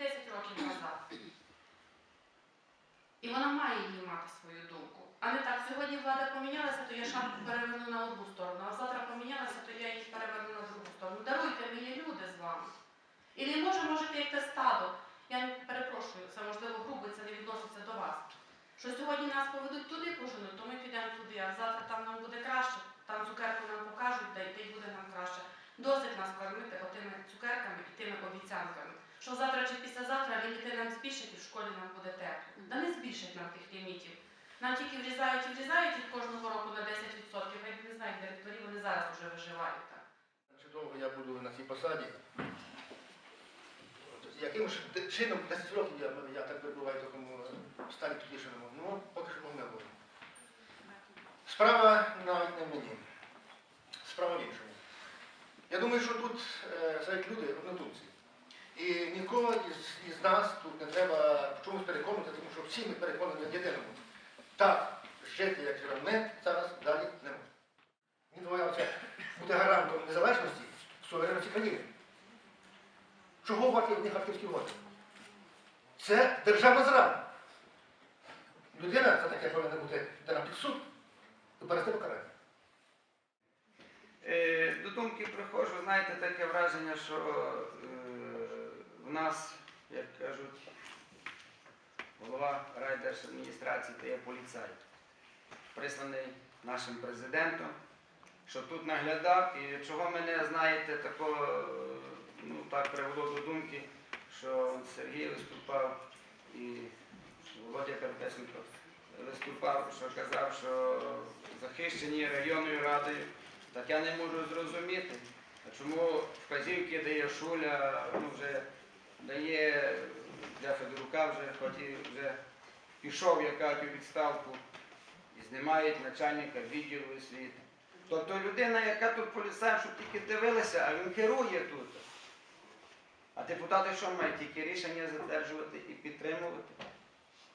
10 років назад. І вона має її мати свою думку. А не так, сьогодні влада помінялася, то я шапку переверну на одну сторону, а завтра помінялася, то я їх переверну на другу сторону. Даруйте мені люди з вами. І не може, можете як те стадо. Я перепрошую, це можливо грубо, це не відноситься до вас. Що сьогодні нас поведуть туди поженуть, то ми підемо туди, а завтра там нам буде краще, там цукерку нам покажуть, та й та й буде нам краще. Досить нас кормити отими цукерками і тими обіцянками. Що завтра чи післязавтра ліміти нам збільшать і в школі нам буде тепло. Та не збільшать нам тих лімітів. Нам тільки врізають і врізають їх кожного року на 10%. Хай не знаю, директорі вони зараз вже виживають так. Чи довго я буду на цій посаді? Яким ж чином 10 років я, я так перебуваю в такому е, стані підвішеному? Ну, поки що не було. Справа навіть не мені. Справа в іншому. Я думаю, що тут е, люди однодумці. І нікого із, із нас тут не треба в чомусь переконувати, тому що всі ми переконані в єдиному. Так, жити, як живемо ми, зараз далі не можна. Він боявся бути гарантом незалежності суверенності країни. Чого варті одні харківські угоди? Це державна зрада. Людина за таке повинна бути дана під суд і перести покарання. Е, До думки приходжу, знаєте, таке враження, що в нас, як кажуть, голова райдержадміністрації то є поліцай, присланий нашим президентом, що тут наглядав і чого мене, знаєте, такого, ну так привело до думки, що Сергій виступав і Володя Перепесенко виступав, що казав, що захищені районною радою. Так я не можу зрозуміти, чому вказівки дає Шуля, ну вже дає для Федорука вже, вже пішов яка у відставку, і знімають начальника відділу освіти. Тобто людина, яка тут поліцаєм, щоб тільки дивилася, а він керує тут. А депутати що мають? Тільки рішення затверджувати і підтримувати.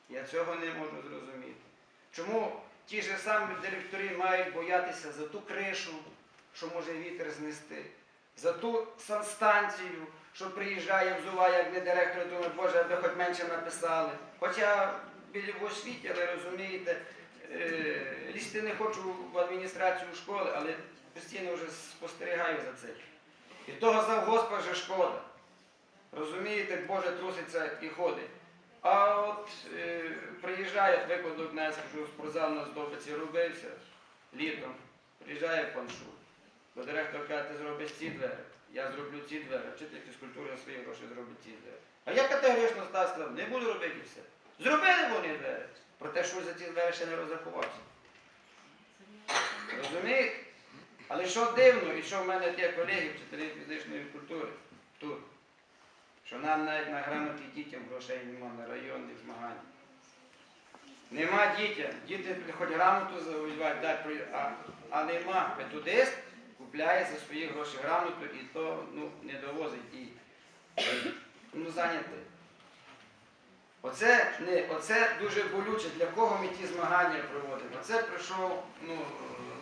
Я цього не можу зрозуміти. Чому ті ж самі директори мають боятися за ту кришу, що може вітер знести, за ту санстанцію, що приїжджає, взуває, як не директор, думає, Боже, аби хоч менше написали. Хоча біля в освіті, але розумієте, е, лізти не хочу в адміністрацію школи, але постійно вже спостерігаю за цим. І того завгоспа вже шкода. Розумієте, Боже труситься і ходить. А от е, приїжджає, викладу не скажу, спортзал на здобиці робився літом. Приїжджає пан Шур. Бо директор каже, ти зробиш ці двері, я зроблю ці двері, вчитель фізкультури за свої гроші зробить ці двері. А я категорично став сказав, не буду робити все. Зробили вони двері. Проте, що за ці двері ще не розрахувався. Розумієте? Але що дивно, і що в мене є колеги, вчителі фізичної культури тут, що нам навіть на грамоті дітям грошей нема на районних змаганнях. Нема дітям. Діти хоч грамоту завоювати, а, а нема. Методист купляє за свої гроші грамоту і то ну, не довозить і ну, зайнятий. Оце, не, оце дуже болюче, для кого ми ті змагання проводимо. Оце прийшов ну,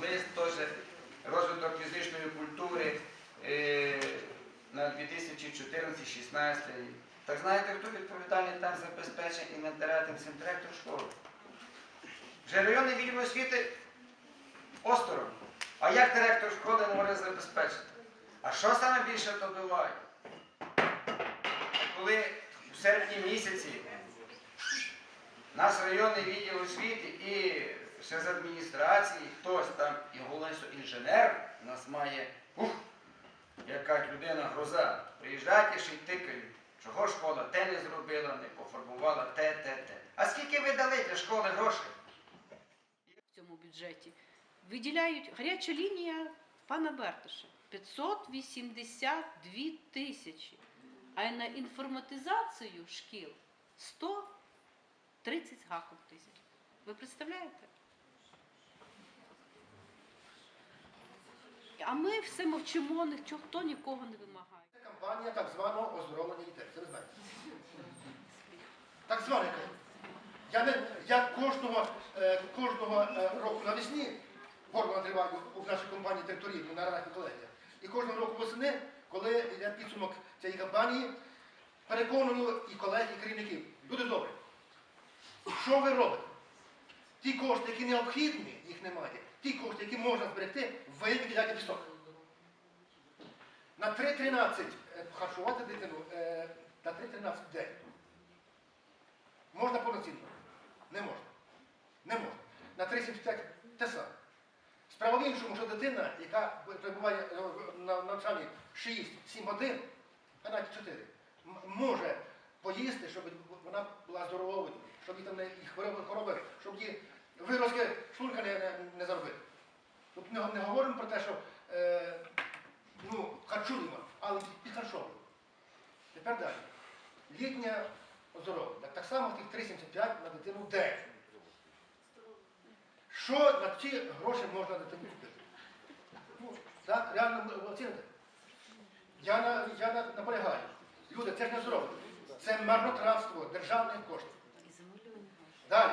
лист теж розвиток фізичної культури е, на 2014-16 рік. Так знаєте, хто відповідальний там за забезпечення інвентаря цим директор школи? Вже районний відділ освіти осторонь. А як директор школи може забезпечити? А що саме більше добиває? Коли в серпні місяці наш районний відділ освіти і ще з адміністрації, хтось там, і головне, інженер у нас має, ух, яка людина гроза. Приїжджають і ще й тикають. Чого школа те не зробила, не пофарбувала, те, те, те. А скільки ви дали для школи грошей? в цьому бюджеті виділяють гаряча лінія пана Бертоша 582 тисячі, а на інформатизацію шкіл 130 з гаком тисяч. Ви представляєте? А ми все мовчимо, ніхто нікого не вимагає. Це кампанія так званого оздоровлення дітей. Це ви знаєте. Так кажу. Я, не, я кожного, е, кожного е, року навесні горбо надриваю в нашій компанії директорів на радах і колегіях. І кожного року восени, коли йде підсумок цієї кампанії, переконую і колег, і керівників. Люди добрі. Що ви робите? Ті кошти, які необхідні, їх немає. Ті кошти, які можна зберегти, ви викидаєте пісок. На 3.13 е, харчувати дитину на 3.13 в день. Можна повноцінно? Не можна. Не можна. На 3.75 те саме. Справа в іншому, що дитина, яка перебуває на навчанні 6-7 годин, а навіть 4, може поїсти, щоб вона була здоровою, щоб їй там не хвороби, щоб їй виразки шлунка не, не, не заробити. Тут не, не говоримо про те, що е, ну, харчуємо, але підхарчовуємо. Тепер далі. Літнє. Так, так само тих 3,75 на дитину в день. Що на ці гроші можна дитині купити? Ну, так, реально ви оціните. Я, на, я на, наполягаю. Люди, це ж не здоров'я. Це марнотратство державних коштів. Далі.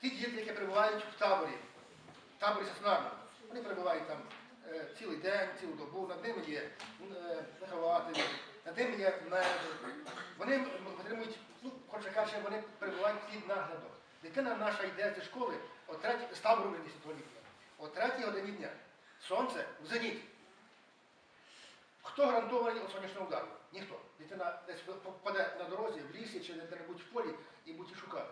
Ті діти, які перебувають в таборі, в таборі стаціонарному, вони перебувають там е, цілий день, цілу добу, над ними є е, вихователі, над ними є медик. Вони отримують, ну, коротше кажучи, вони перебувають під наглядом. Дитина наша йде зі школи о третій, став того літнього, о третій годині дня. Сонце в зеніті. Хто гарантований від сонячного удару? Ніхто. Дитина десь попаде на дорозі, в лісі чи де-небудь в полі і буде шукати.